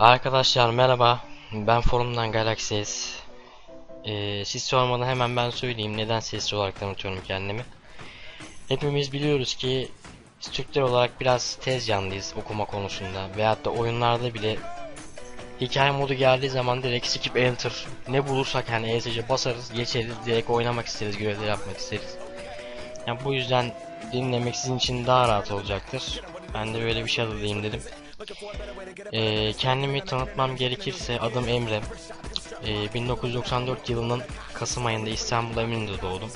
Arkadaşlar merhaba. Ben forumdan Galaxies. Ee, siz sormadan hemen ben söyleyeyim neden sesli olarak tanıtıyorum kendimi. Hepimiz biliyoruz ki Türkler olarak biraz tez yanlıyız okuma konusunda veyahut da oyunlarda bile hikaye modu geldiği zaman direkt skip enter ne bulursak hani ESC basarız geçeriz direkt oynamak isteriz görevleri yapmak isteriz. Yani bu yüzden dinlemek sizin için daha rahat olacaktır. Ben de böyle bir şey alayım dedim. Ee, kendimi tanıtmam gerekirse adım Emre. Ee, 1994 yılının Kasım ayında İstanbul Eminönü'nde doğdum.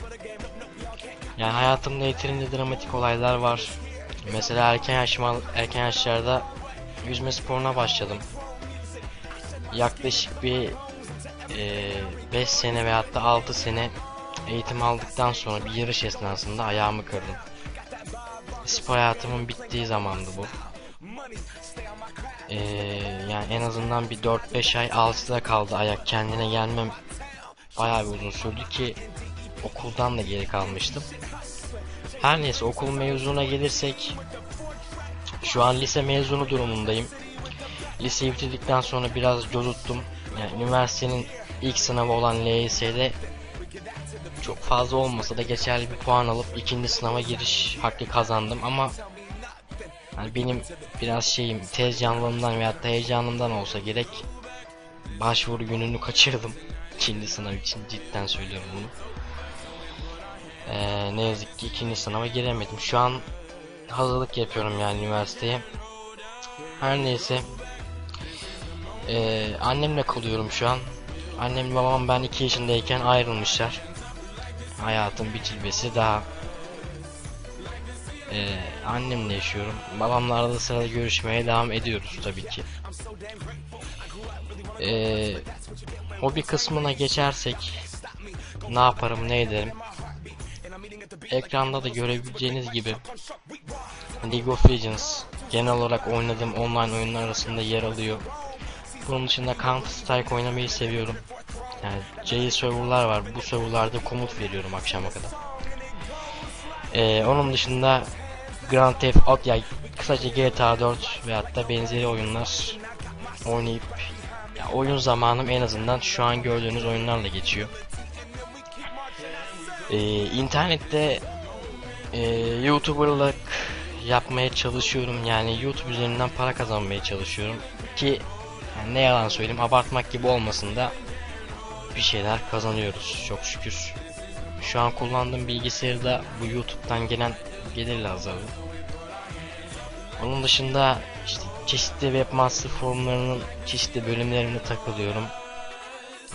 Yani hayatımda yeterince dramatik olaylar var. Mesela erken yaşma, erken yaşlarda yüzme sporuna başladım. Yaklaşık bir 5 sene veyahut da 6 sene eğitim aldıktan sonra bir yarış esnasında ayağımı kırdım. Spor hayatımın bittiği zamandı bu. Ee, yani en azından bir 4-5 ay altıda kaldı ayak kendine gelmem bayağı bir uzun sürdü ki okuldan da geri kalmıştım. Her neyse okul mezuna gelirsek şu an lise mezunu durumundayım. Liseyi bitirdikten sonra biraz cozuttum. Yani üniversitenin ilk sınavı olan LYS'de çok fazla olmasa da geçerli bir puan alıp ikinci sınava giriş hakkı kazandım ama yani benim biraz şeyim tez canlılığımdan veyahut da heyecanımdan olsa gerek başvuru gününü kaçırdım ikinci sınav için cidden söylüyorum bunu. Ee, ne yazık ki ikinci sınava giremedim. Şu an hazırlık yapıyorum yani üniversiteye. Her neyse. Ee, annemle kalıyorum şu an. Annem babam ben 2 yaşındayken ayrılmışlar. Hayatın bir cilvesi daha. Ee, annemle yaşıyorum. Babamla arada sırada görüşmeye devam ediyoruz tabii ki. Ee, hobi kısmına geçersek ne yaparım ne ederim. Ekranda da görebileceğiniz gibi League of Legends genel olarak oynadığım online oyunlar arasında yer alıyor. Bunun dışında Counter Strike oynamayı seviyorum. Yani CI serverlar var. Bu serverlarda komut veriyorum akşama kadar. Ee, onun dışında Grand Theft Auto ya kısaca GTA 4 veyahut da benzeri oyunlar oynayıp ya oyun zamanım en azından şu an gördüğünüz oyunlarla geçiyor. Ee, internette e, YouTuber'lık yapmaya çalışıyorum yani YouTube üzerinden para kazanmaya çalışıyorum ki yani ne yalan söyleyeyim abartmak gibi olmasın da bir şeyler kazanıyoruz çok şükür. Şu an kullandığım bilgisayarda bu YouTube'dan gelen gelirle azaldı. Onun dışında işte çeşitli webmaster forumlarının çeşitli bölümlerine takılıyorum.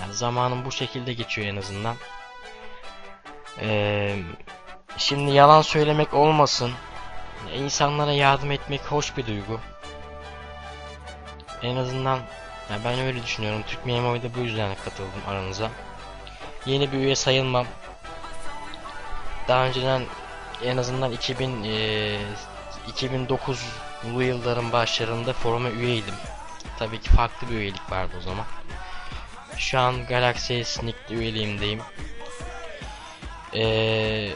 Yani zamanım bu şekilde geçiyor en azından. Ee, şimdi yalan söylemek olmasın. İnsanlara yardım etmek hoş bir duygu. En azından ya ben öyle düşünüyorum. Türk Memo'ya bu yüzden katıldım aranıza. Yeni bir üye sayılmam. Daha önceden en azından 2000 e, 2009'lu yılların başlarında foruma üyeydim. Tabii ki farklı bir üyelik vardı o zaman. Şu an Galaxy Sneak'li üyeliğimdeyim. Ee,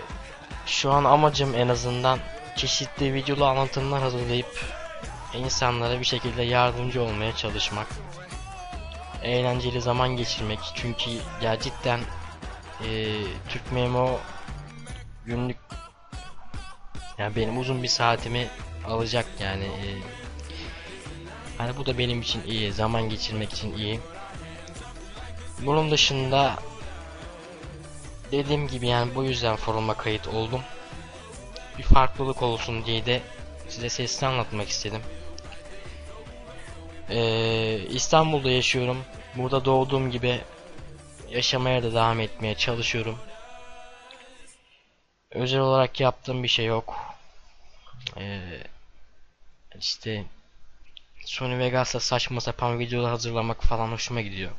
şu an amacım en azından çeşitli videolu anlatımlar hazırlayıp insanlara bir şekilde yardımcı olmaya çalışmak. Eğlenceli zaman geçirmek. Çünkü ya cidden e, Türk Memo günlük yani benim uzun bir saatimi alacak yani e, hani bu da benim için iyi zaman geçirmek için iyi. Bunun dışında dediğim gibi yani bu yüzden foruma kayıt oldum. Bir farklılık olsun diye de size sesli anlatmak istedim. Ee, İstanbul'da yaşıyorum. Burada doğduğum gibi yaşamaya da devam etmeye çalışıyorum özel olarak yaptığım bir şey yok. Ee, işte Sony Vegas'ta saçma sapan videolar hazırlamak falan hoşuma gidiyor.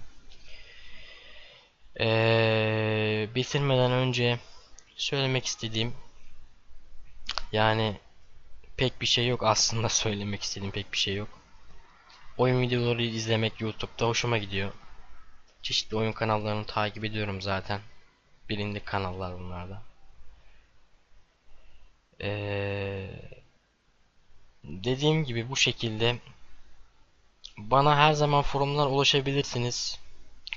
Ee, bitirmeden önce söylemek istediğim yani pek bir şey yok aslında söylemek istediğim pek bir şey yok. Oyun videoları izlemek YouTube'da hoşuma gidiyor. Çeşitli oyun kanallarını takip ediyorum zaten. Bilindik kanallar bunlarda. Ee, dediğim gibi bu şekilde Bana her zaman forumdan ulaşabilirsiniz.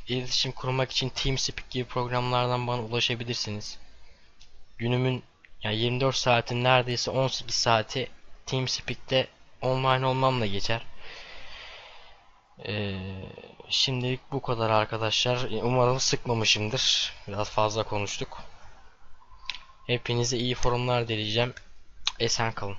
İletişim kurmak için TeamSpeak gibi programlardan bana ulaşabilirsiniz. Günümün yani 24 saatin neredeyse 18 saati TeamSpeak'te online olmamla geçer. Ee, şimdilik bu kadar arkadaşlar. Umarım sıkmamışımdır. Biraz fazla konuştuk. Hepinize iyi forumlar dileyeceğim. Esen kalın.